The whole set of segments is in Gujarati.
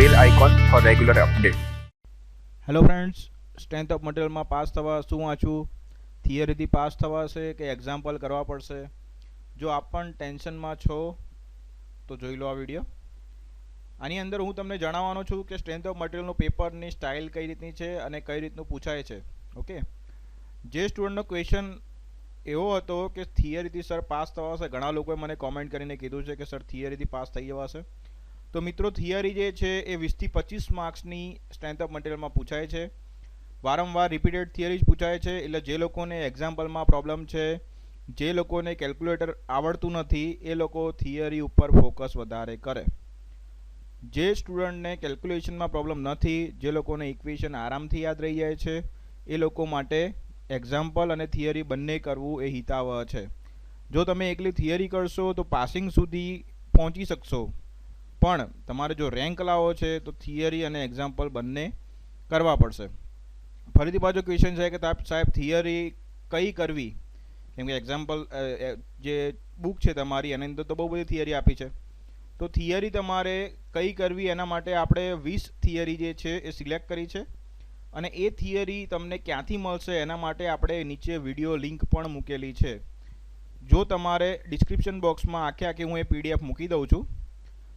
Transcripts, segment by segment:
bell icon for regular update hello friends strength of મટીરિયલમાં pass થવા શું વાંચવું? થિયરીથી પાસ થવાશે કે એક્ઝામ્પલ કરવા પડશે? જો આપ પણ ટેન્શનમાં છો, તો જોઈ લો આ વીડિયો આની અંદર હું તમને જણાવવાનો છું કે સ્ટ્રેન્થ ઓફ મટીરિયલનું પેપરની સ્ટાઇલ કઈ રીતની છે અને કઈ રીતનું પૂછાય છે. ઓકે જે સ્ટુડન્ટનો ક્વેશ્ચન એવો હતો કે થિયરીથી સર પાસ થવા હશે. ઘણા લોકોએ મને કોમેન્ટ કરીને કીધું છે કે સર થિયરીથી પાસ થઈ જવાશે તો મિત્રો, થિયરી જે છે એ વીસથી પચીસ માર્ક્સની સ્ટ્રેન્થ ઓફ મટીરિયલમાં પૂછાય છે. વારંવાર રિપીટેડ થિયરી જ પૂછાય છે, એટલે જે લોકોને એક્ઝામ્પલમાં પ્રોબ્લેમ છે, જે લોકોને કેલ્ક્યુલેટર આવડતું નથી, એ લોકો થિયરી ઉપર ફોકસ વધારે કરે. જે સ્ટુડન્ટને કેલ્ક્યુલેશનમાં પ્રોબ્લેમ નથી, જે લોકોને ઇક્વેશન આરામથી યાદ રહી જાય છે, એ લોકો માટે એક્ઝામ્પલ અને થિયરી બંને કરવું એ હિતાવહ છે. જો તમે એકલી થિયરી કરશો તો પાસિંગ સુધી પહોંચી શકશો. પણ તમારે જો રેન્ક લાવવો છે, તો થિયરી અને એક્ઝામ્પલ બંને કરવા પડશે. ફરીથી પાછો ક્વેશ્ચન છે કે સાહેબ થિયરી કઈ કરવી? કેમ કે એક્ઝામ્પલ જે બુક છે તમારી, એની અંદર તો બહુ બધી થિયરી આપી છે. તો થિયરી તમારે કઈ કરવી? એના માટે આપણે વીસ થિયરી જે છે એ સિલેક્ટ કરી છે. અને એ થિયરી તમને ક્યાંથી મળશે? એના માટે આપણે નીચે વીડિયો લિંક પણ મૂકેલી છે. જો તમારે ડિસ્ક્રિપ્શન બોક્સમાં આખે આખી હું એ પીડીએફ મૂકી દઉં છું.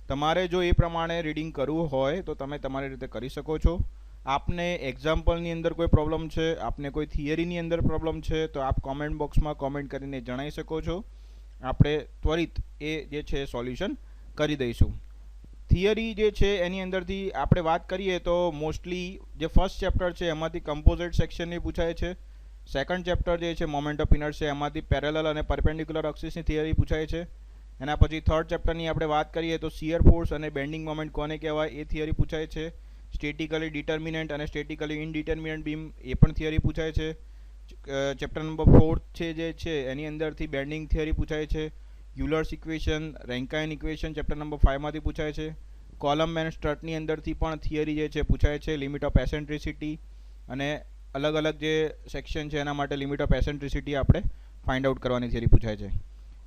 તમારે જો એ પ્રમાણે રીડિંગ કરવું હોય, તો તમે તમારી રીતે કરી શકો છો. આપને એક્ઝામ્પલની અંદર કોઈ પ્રોબ્લેમ છે, આપને કોઈ થિયરીની અંદર પ્રોબ્લેમ છે, તો આપ કોમેન્ટ બોક્સમાં કોમેન્ટ કરીને જણાવી શકો છો. આપણે ત્વરિત એ જે છે સોલ્યુશન કરી દઈશું. થિયરી જે છે, એની અંદરથી આપણે વાત કરીએ તો મોસ્ટલી જે ફર્સ્ટ ચેપ્ટર છે, એમાંથી કમ્પોઝિટ સેક્શનની પૂછાય છે. સેકન્ડ ચેપ્ટર જે છે મોમેન્ટ ઓફ ઇનર્ટ છે, એમાંથી પેરેલલ અને પરપેન્ડિક્યુલર અક્સિસની થિયરી પૂછાય છે. એના પછી થર્ડ ચેપ્ટરની આપણે વાત કરીએ તો શિયર ફોર્સ અને બેન્ડિંગ મોમેન્ટ કોને કહેવાય એ થિયરી પૂછાય છે. સ્ટેટિકલી ડિટર્મિનન્ટ અને સ્ટેટિકલી ઇનડિટર્મિનન્ટ બીમ એ પણ થિયરી પૂછાય છે. ચેપ્ટર નંબર ફોર્થ છે જે છે, એની અંદરથી બેન્ડિંગ થિયરી પૂછાય છે. Euler's equation Rankine equation chapter number ફાઇવમાંથી પૂછાય છે. કોલમ મેન સ્ટ્રટની અંદરથી પણ થિયરી જે છે પૂછાય છે લિમિટ ઓફ એસેન્ટ્રિસિટી અને અલગ અલગ જે સેક્શન છે એના માટે લિમિટ ઓફ એસેન્ટ્રિસિટી આપણે ફાઇન્ડ આઉટ કરવાની થિયરી પૂછાય છે.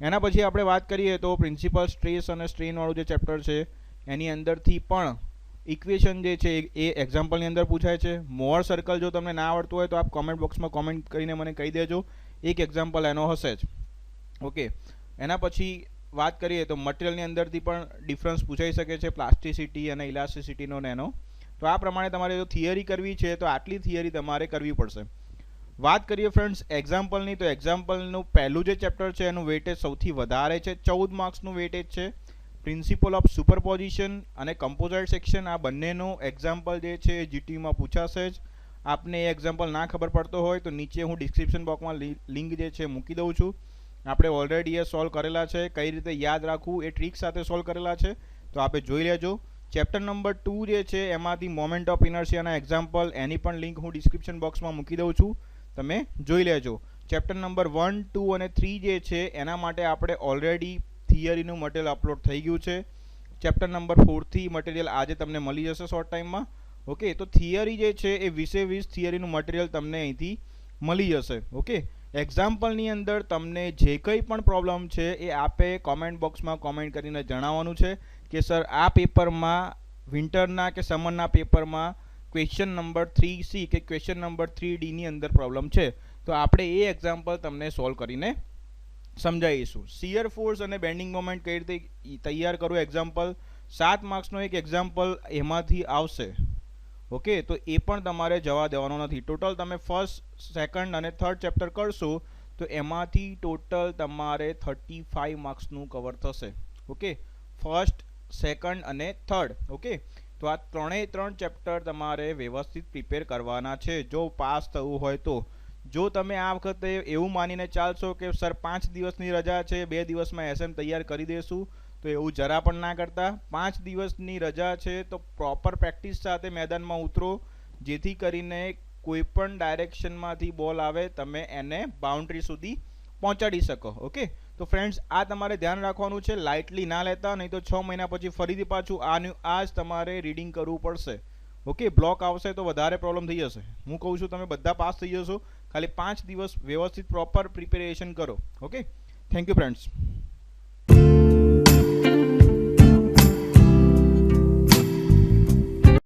એના પછી આપણે વાત કરીએ તો પ્રિન્સિપલ સ્ટ્રેસ અને સ્ટ્રેનવાળું જે ચેપ્ટર છે, એની અંદરથી પણ ઇક્વેશન જે છે, એ એક્ઝામ્પલની અંદર પૂછાય છે. મોર સર્કલ જો તમને ના આવડતું હોય તો આપ કોમેન્ટ બોક્સમાં કોમેન્ટ કરીને મને કહી દેજો. એક એક્ઝામ્પલ એનો હશે જ. ઓકે એના પછી વાત કરીએ તો મટિરિયલની અંદરથી પણ ડિફરન્સ પૂછાઈ શકે છે પ્લાસ્ટિસિટી અને ઇલાસ્ટિસિટીનો ને એનો. તો આ પ્રમાણે તમારે જો થિયરી કરવી છે, તો આટલી થિયરી તમારે કરવી પડશે. વાત કરીએ ફ્રેન્ડ્સ એક્ઝામ્પલની તો એક્ઝામ્પલનું પહેલું જે ચેપ્ટર છે, એનું વેટેજ સૌથી વધારે છે. ચૌદ માર્ક્સનું વેટેજ છે. પ્રિન્સિપલ ઓફ સુપરપોઝિશન અને કમ્પોઝાઇટ સેક્શન આ બંનેનું એક્ઝામ્પલ જે છે એ જીટીયુમાં પૂછાશે જ. આપને એ એક્ઝામ્પલ ના ખબર પડતો હોય તો નીચે હું ડિસ્ક્રિપ્શન બોક્સમાં લિંક જે છે મૂકી દઉં છું. આપણે ઓલરેડી એ સોલ્વ કરેલા છે. કઈ રીતે યાદ રાખવું એ ટ્રીક સાથે સોલ્વ કરેલા છે. તો આપણે જોઈ લેજો. ચેપ્ટર નંબર ટુ જે છે, એમાંથી મોમેન્ટ ઓફ ઇનર્શિયાના એક્ઝામ્પલ એની પણ લિંક હું ડિસ્ક્રિપ્શન બોક્સમાં મૂકી દઉં છું. તમે જોઈ લેજો. ચેપ્ટર નંબર વન ટુ અને થ્રી જે છે, એના માટે આપણે ઓલરેડી થિયરીનું મટીરિયલ અપલોડ થઈ ગયું છે. ચેપ્ટર નંબર ફોરથી મટીરિયલ આજે તમને મળી જશે શોર્ટ ટાઈમમાં ઓકે તો થિયરી જે છે, એ વીસે વીસ થિયરીનું મટીરિયલ તમને અહીંથી મળી જશે. ઓકે એક્ઝામ્પલની અંદર તમને જે કંઈ પણ પ્રોબ્લેમ છે, એ આપે કોમેન્ટ બોક્સમાં કોમેન્ટ કરીને જણાવવાનું છે કે સર આ પેપરમાં વિન્ટરના કે સમરના પેપરમાં ક્વેશ્ચન નંબર થ્રી સી કે ક્વેશ્ચન નંબર થ્રી ડીની અંદર પ્રોબ્લેમ છે. તો આપણે એ એક્ઝામ્પલ તમને સોલ્વ કરીને સમજાવીશું. શિયર ફોર્સ અને બેન્ડિંગ મોમેન્ટ કઈ રીતે તૈયાર કરવું? એક્ઝામ્પલ સાત માર્ક્સનો એક એક્ઝામ્પલ એમાંથી આવશે. ઓકે, તો એ પણ તમારે જવા દેવાનો નથી. ટોટલ તમે ફર્સ્ટ સેકન્ડ અને થર્ડ ચેપ્ટર કરશો, તો એમાંથી ટોટલ તમારે થર્ટી ફાઇવ માર્ક્સનું કવર થશે. ઓકે ફર્સ્ટ સેકન્ડ અને થર્ડ ઓકે તો આ ત્રણેય ત્રણ ચેપ્ટર તમારે વ્યવસ્થિત પ્રિપેર કરવાના છે. જો પાસ થવું હોય તો. જો તમે આ વખતે એવું માનીને ચાલશો કે સર પાંચ દિવસની રજા છે, બે દિવસમાં એસએમ તૈયાર કરી દેશું, તો એવું જરા પણ ના કરતા. પાંચ દિવસની રજા છે તો પ્રોપર પ્રેક્ટિસ સાથે મેદાનમાં ઉતરો, જેથી કરીને કોઈ પણ ડાયરેક્શનમાંથી બોલ આવે, તમે એને બાઉન્ડ્રી સુધી પહોંચાડી શકો. ઓકે તો ફ્રેન્ડ્સ આ તમારે ધ્યાન રાખવાનું છે લાઇટલી ના લેતા, નહીં તો છ મહિના પછી ફરીથી પાછું આનું આ જ તમારે રીડિંગ કરવું પડશે. ઓકે બ્લોક આવશે તો વધારે પ્રોબ્લેમ થઈ જશે. હું કહું છું, તમે બધા પાસ થઈ જશો. ખાલી પાંચ દિવસ વ્યવસ્થિત પ્રોપર પ્રિપેરેશન કરો. Okay thank you friends